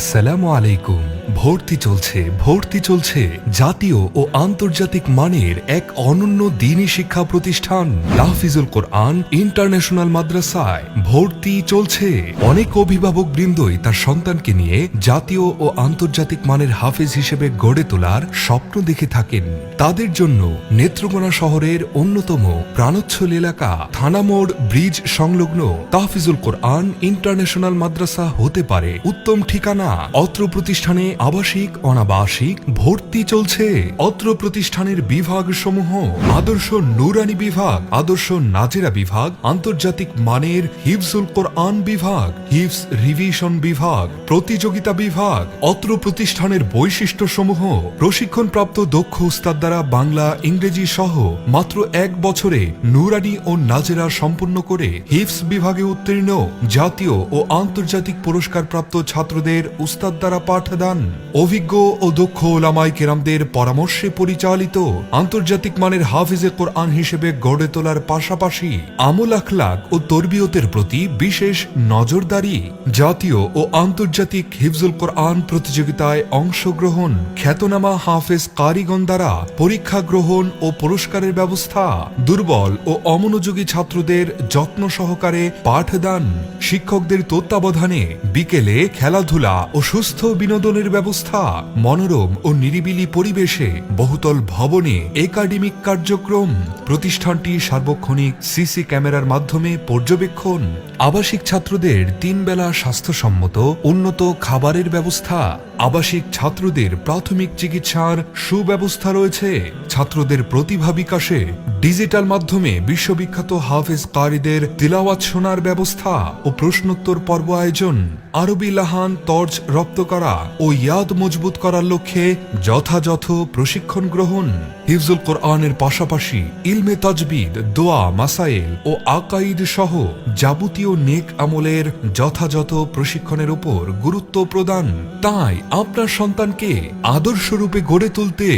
السلام عليكم. ভর্তি চলছে ভর্তি চলছে জাতীয় ও আন্তর্জাতিক মানের এক অনন্য দিনী শিক্ষা প্রতিষ্ঠান। তাহফিজুল কোরআন ইন্টারন্যাশনাল মাদ্রাসায় ভর্তি চলছে। অনেক অভিভাবক বৃন্দই তার সন্তানকে নিয়ে জাতীয় ও আন্তর্জাতিক মানের হাফেজ হিসেবে গড়ে তোলার স্বপ্ন দেখে থাকেন। তাদের জন্য নেত্রকোনা শহরের অন্যতম প্রাণোচ্ছল এলাকা থানামোড় ব্রিজ সংলগ্ন তাহফিজুল কোরআন ইন্টারন্যাশনাল মাদ্রাসা হতে পারে। উত্তম ঠিকানা অত্র প্রতিষ্ঠানে আবাসিক, অনাবাসিক, ভর্তি চলছে। অত্র প্রতিষ্ঠানের বিভাগ সমূহ আদর্শ নুরানি বিভাগ, আদর্শ নাজেরা বিভাগ, আন্তর্জাতিক মানের হিফজুল কোরআন বিভাগ হিফস রিভিশন বিভাগ, প্রতিযোগিতা বিভাগ, অত্র প্রতিষ্ঠানের বৈশিষ্ট্য সমূহ প্রশিক্ষণপ্রাপ্ত দক্ষ উস্তাদ দ্বারা বাংলা, ইংরেজি সহ মাত্র এক বছরে নুরানি ও নাজেরা সম্পন্ন করে হিফস বিভাগে উত্তীর্ণ জাতীয় ও আন্তর্জাতিক পুরস্কারপ্রাপ্ত ছাত্রদের উস্তাদ দ্বারা পাঠদান। অভিজ্ঞ ও দক্ষ ওলামাই কেরামদের পরামর্শে পরিচালিত আন্তর্জাতিক মানের হাফিজে কোরআন হিসেবে গড়ে তোলার পাশাপাশি আমল আখলাক ও তরবিয়তের প্রতি বিশেষ নজরদারি, জাতীয় ও আন্তর্জাতিক হিফজুল কোরআন প্রতিযোগিতায় অংশগ্রহণ, খ্যাতনামা হাফেজ কারিগণ দ্বারা পরীক্ষা গ্রহণ ও পুরস্কারের ব্যবস্থা, দুর্বল ও অমনোযোগী ছাত্রদের যত্ন সহকারে পাঠদান, শিক্ষকদের তত্ত্বাবধানে বিকেলে খেলাধুলা ও সুস্থ বিনোদনের ব্যবস্থা, মনোরম ও নিরিবিলি পরিবেশে বহুতল ভবনে একাডেমিক কার্যক্রম, প্রতিষ্ঠানটি সার্বক্ষণিক সিসি ক্যামেরার মাধ্যমে পর্যবেক্ষণ, আবাসিক ছাত্রদের তিন বেলা স্বাস্থ্যসম্মত, উন্নত খাবারের ব্যবস্থা, আবাসিক ছাত্রদের প্রাথমিক চিকিৎসার সুব্যবস্থা রয়েছে। ছাত্রদের প্রতিভা বিকাশে ডিজিটাল মাধ্যমে বিশ্ববিখ্যাত হাফেজ কারীদের তিলাওয়াত শোনার ব্যবস্থা ও প্রশ্নোত্তর পর্ব আয়োজন, আরবি লাহান তর্জ রপ্ত করা ও ইয়াদ মজবুত করার লক্ষ্যে যথাযথ প্রশিক্ষণ গ্রহণ। হিফজুল কোরআনের পাশাপাশি ইলমে তাজবিদ, দোয়া মাসাইল ও আকাইদ সহ যাবতীয় নেক আমলের যথাযথ প্রশিক্ষণের উপর গুরুত্ব প্রদান। তাই আপনার সন্তানকে আদর্শরূপে গড়ে তুলতে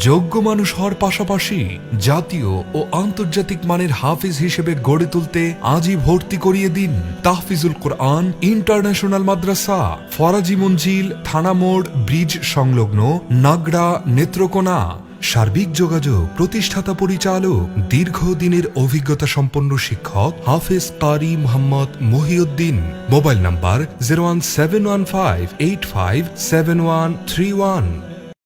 যোগ্য মানুষ হওয়ার পাশাপাশি জাতীয় ও আন্তর্জাতিক মানের হাফিজ হিসেবে গড়ে তুলতে আজই ভর্তি করিয়ে দিন। তাহফিজুল কোরআন ইন্টারন্যাশনাল মাদ্রাসা, ফরাজি মঞ্জিল থানামোড় ব্রিজ সংলগ্ন নাগড়া নেত্রকোনা। সার্বিক যোগাযোগ, প্রতিষ্ঠাতা পরিচালক, দীর্ঘদিনের অভিজ্ঞতা সম্পন্ন শিক্ষক, হাফেজ কারি Mohammad Mohiuddin. Mobile number zero one seven one five eight five seven one three one.